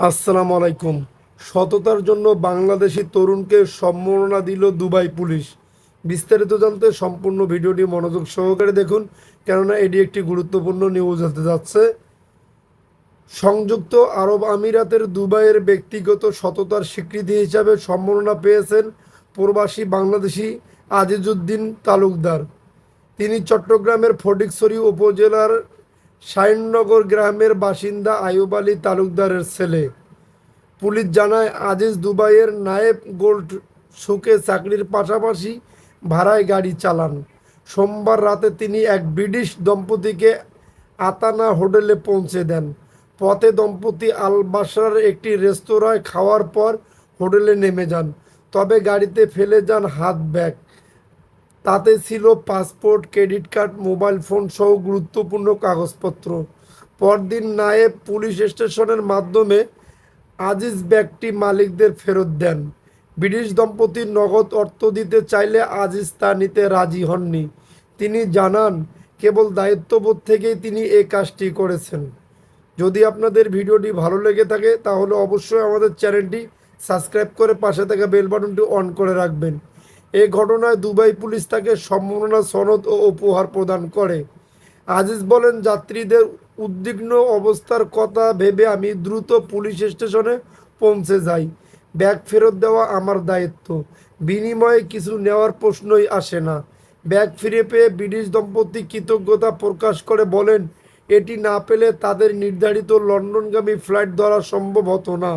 আসসালামু আলাইকুম। সততার জন্য বাংলাদেশি তরুণকে সম্মাননা দিল দুবাই পুলিশ। বিস্তারিত জানতে সম্পূর্ণ ভিডিওটি মনোযোগ সহকারে দেখুন, কেননা এটি একটি গুরুত্বপূর্ণ নিউজ হতে যাচ্ছে। সংযুক্ত আরব আমিরাতের দুবাইয়ের ব্যক্তিগত সততার স্বীকৃতি হিসাবে সম্মাননা পেয়েছেন প্রবাসী বাংলাদেশি আজিজুদ্দিন তালুকদার। তিনি চট্টগ্রামের ফটিকছড়ি উপজেলার শাইননগর গ্রামের বাসিন্দা আয়ুব আলী তালুকদারের ছেলে। পুলিশ জানায়, আজিজ দুবাইয়ের নায়েব গোল্ড সুকে চাকরির পাশাপাশি ভাড়ায় গাড়ি চালান। সোমবার রাতে তিনি এক ব্রিটিশ দম্পতিকে আতানা হোটেলে পৌঁছে দেন। পথে দম্পতি আল বাসার একটি রেস্তোরাঁয় খাওয়ার পর হোটেলে নেমে যান, তবে গাড়িতে ফেলে যান হাত ব্যাগ। তাতে ছিল passport, credit card, mobile phone সহ গুরুত্বপূর্ণ কাগজপত্র। পরদিন নায়েব পুলিশ স্টেশনের মাধ্যমে আজিজ ব্যাগটি মালিকদের ফেরত দেন। ব্রিটিশ দম্পতির নগদ অর্থ দিতে চাইলে আজিজ তা নিতে রাজি হননি। তিনি জানান, কেবল দায়িত্ববোধ থেকেই তিনি এই কাজটি করেছেন। যদি আপনাদের ভিডিওটি ভালো লেগে থাকে, তাহলে অবশ্যই আমাদের চ্যানেলটি সাবস্ক্রাইব করে পাশে থাকা বেল বাটনটি অন করে রাখবেন। এই ঘটনায় দুবাই পুলিশ তাকে সম্মাননা সনদ ও উপহার প্রদান করে। আজিজ বলেন, যাত্রীদের উদ্বিগ্ন অবস্থার কথা ভেবে আমি দ্রুত পুলিশ স্টেশনে পৌঁছে যাই। ব্যাগ ফেরত দেওয়া আমার দায়িত্ব। বিনিময়ে কিছু নেওয়ার প্রশ্নই আসে না। ব্যাগ ফিরে পেয়ে ব্রিটিশ দম্পতি কৃতজ্ঞতা প্রকাশ করে বলেন, এটি না পেলে তাদের নির্ধারিত লন্ডনগামী ফ্লাইট ধরা সম্ভব হতো না।